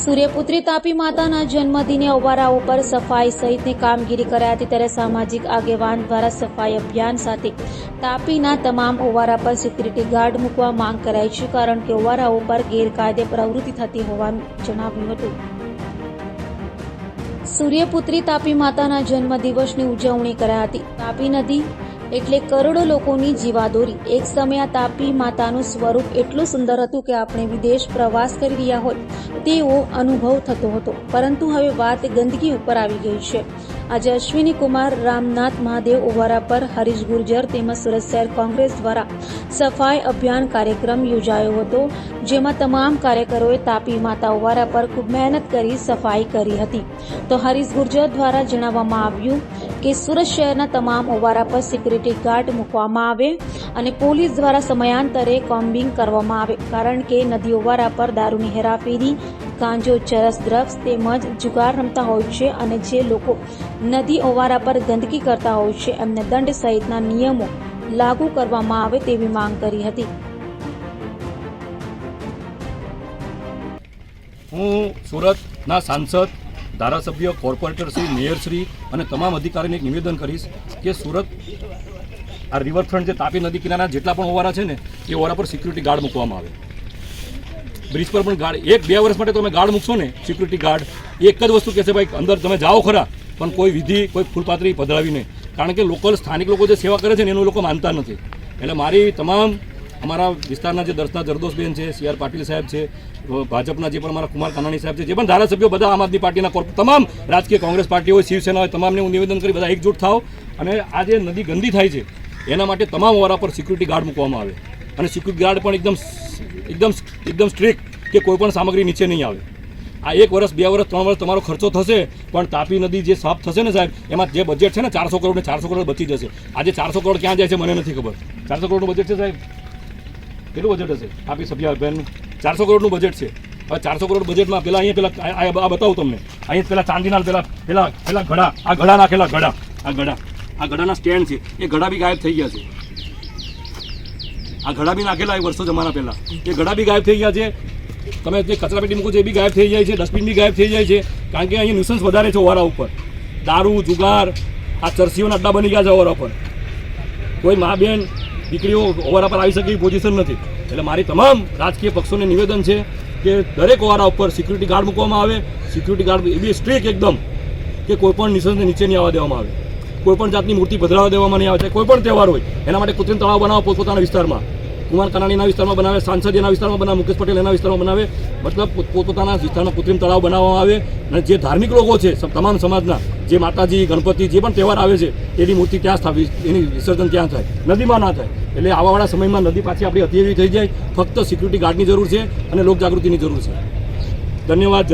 સૂર્યપુત્રી તાપી માતાના જન્મદિને અવારાઓ પર સફાઈ સહિતની કામગીરી કરાઈ હતી ત્યારે સામાજિક આગેવાન દ્વારા સફાઈ અભિયાન સાથે તાપીના તમામ ઓવારા પર સિક્યુરિટી ગાર્ડ મૂકવા માંગ કરાઈ છે, કારણ કે ઓવારા પર ગેરકાયદે પ્રવૃત્તિ થતી હોવાનું જણાવ્યું હતું. સૂર્યપુત્રી તાપી માતાના જન્મદિવસની ઉજવણી કરાઈ હતી. તાપી નદી એટલે કરોડો લોકોની જીવાદોરી. એક સમયે આ તાપી માતાનું સ્વરૂપ એટલું સુંદર હતું કે આપણે વિદેશ પ્રવાસ કરી રહ્યા હોય તેવો અનુભવ થતો હતો. પરંતુ હવે વાત ગંદકી ઉપર આવી ગઈ છે. આજે અશ્વિની કુમાર, રામનાથ મહાદેવ ઓવારા પર હરીશ ગુર્જર તેમજ સુરત શહેર કોંગ્રેસ દ્વારા સફાઈ અભિયાન કાર્યક્રમ યોજાયો હતો, જેમાં તમામ કાર્યકરોએ તાપી માતા ઓવારા પર ખૂબ મહેનત કરી સફાઈ કરી હતી. તો હરીશ ગુર્જર દ્વારા જણાવવામાં આવ્યું કે સુરત શહેરના તમામ ઓવારા પર સિક્યુરિટી ગાર્ડ મૂકવામાં આવે અને પોલીસ દ્વારા સમયાંતરે કોમ્બિંગ કરવામાં આવે, કારણ કે નદી ઓવારા પર દારૂની હેરાફેરી, ગાંજો, ચરસ, ડ્રગ્સ તેમજ જુગાર રમતા હોય છે અને જે લોકો નદી ઓવારા પર ગંદકી કરતા હોય છે, એમને દંડ સહિતના નિયમો લાગુ કરવામાં આવે તેવી માંગ કરી હતી. હું સુરતના સાંસદ ધારાસભ્ય, કોર્પોરેટર શ્રી મેયરશ્રી અને તમામ અધિકારીને એક નિવેદન કરીશ કે સુરત આ રિવરફ્રન્ટ જે તાપી નદી કિનારા જેટલા પણ ઓવારા છે ને, એ ઓવારા પર સિક્યુરિટી ગાર્ડ મૂકવામાં આવે. બ્રિજ પર પણ ગાર્ડ એક બે વર્ષ માટે તમે ગાર્ડ મૂકશો ને સિક્યુરિટી ગાર્ડ એક જ વસ્તુ કહેશે ભાઈ, અંદર તમે જાઓ ખરા, પણ કોઈ વિધિ, કોઈ ફૂલપાત્રી પધરાવી નહીં. કારણ કે લોકલ સ્થાનિક લોકો જે સેવા કરે છે ને, એનું લોકો માનતા નથી. એટલે મારી તમામ અમારા વિસ્તારના જે દર્શના જરદોશબેન છે, સી આર પાટીલ સાહેબ છે ભાજપના જે પણ અમારા કુમાર કાનાણી સાહેબ છે, જે પણ ધારાસભ્યો બધા આમ આદમી પાર્ટીના તમામ રાજકીય કોંગ્રેસ પાર્ટી હોય શિવસેના હોય તમામને હું નિવેદન કરી બધા એકજૂટ થાવ અને આ જે નદી ગંદી થાય છે, એના માટે તમામ ઓરા પર સિક્યુરિટી ગાર્ડ મૂકવામાં આવે અને સિક્યુરિટી ગાર્ડ પણ એકદમ એકદમ એકદમ સ્ટ્રિક્ટ કે કોઈ પણ સામગ્રી નીચે નહીં આવે. આ એક વર્ષ, બે વર્ષ, ત્રણ વર્ષ તમારો ખર્ચો થશે, પણ તાપી નદી જે સાફ થશે ને સાહેબ, એમાં જે બજેટ છે ને, ચારસો કરોડ ને ચારસો કરોડ બચી જશે. આજે ચારસો કરોડ ક્યાં જાય છે મને નથી ખબર. ચારસો કરોડનું બજેટ છે સાહેબ? કેટલું બજેટ હશે? આપી સભ્ય અભિયાનનું ચારસો કરોડનું બજેટ છે. હવે ચારસો કરોડ બજેટમાં પેલા અહીંયા પેલા, આ બતાવું તમને. અહીંયા પેલા ચાંદીના પેલા પેલા પેલા ઘડા આ ઘડા નાખેલા ઘડા આ ઘડા આ ઘડાના સ્ટેન્ડ છે. એ ઘડા બી ગાયબ થઈ ગયા છે. આ ઘડા બી નાખેલા વર્ષો જમાના પહેલા. એ ઘડા બી ગાયબ થઈ ગયા છે. તમે જે કચરાપેટી મૂકો છો એ બી ગાયબ થઈ જાય છે. ડસ્ટબિન બી ગાયબ થઈ જાય છે. કારણ કે અહીંયા ન્યુસન્સ વધારે છે ઓવારા ઉપર. દારૂ, જુગાર, આ ચરસીઓના અડ્ડા બની ગયા છે ઓવારા ઉપર. કોઈ મા બેન દીકરીઓ ઓવારા પર આવી શકે એવી પોઝિશન નથી. એટલે મારી તમામ રાજકીય પક્ષોને નિવેદન છે કે દરેક ઓવારા ઉપર સિક્યુરિટી ગાર્ડ મૂકવામાં આવે. સિક્યુરિટી ગાર્ડ એ બી સ્ટ્રીક એકદમ કે કોઈપણ પણ નિસંસને નીચે નહીં આવવા દેવામાં આવે. કોઈ પણ જાતની મૂર્તિ પધરાવા દેવામાં નહીં આવે. છે કોઈપણ તહેવાર હોય, એના માટે કૃત્રિમ તળાવ બનાવો પોતપોતાના વિસ્તારમાં. કુમાર કનાણીના વિસ્તારમાં બનાવે સાંસદ એના વિસ્તારમાં બનાવે, મુકેશ પટેલ એના વિસ્તારમાં બનાવે. મતલબ પોત- પોતપોતાના વિસ્તારમાં કૃત્રિમ તળાવ બનાવવામાં આવે અને જે ધાર્મિક લોકો છે તમામ સમાજના, જે માતાજી, ગણપતિ, જે પણ તહેવાર આવે છે, એની મૂર્તિ ત્યાં સ્થાપી એની વિસર્જન ત્યાં થાય. નદીમાં ના થાય. એટલે આવાવાળા સમયમાં નદી પાછી આપણી અતિ એવી થઈ જાય. ફક્ત સિક્યુરિટી ગાર્ડની જરૂર છે અને લોકજાગૃતિની જરૂર છે. ધન્યવાદ.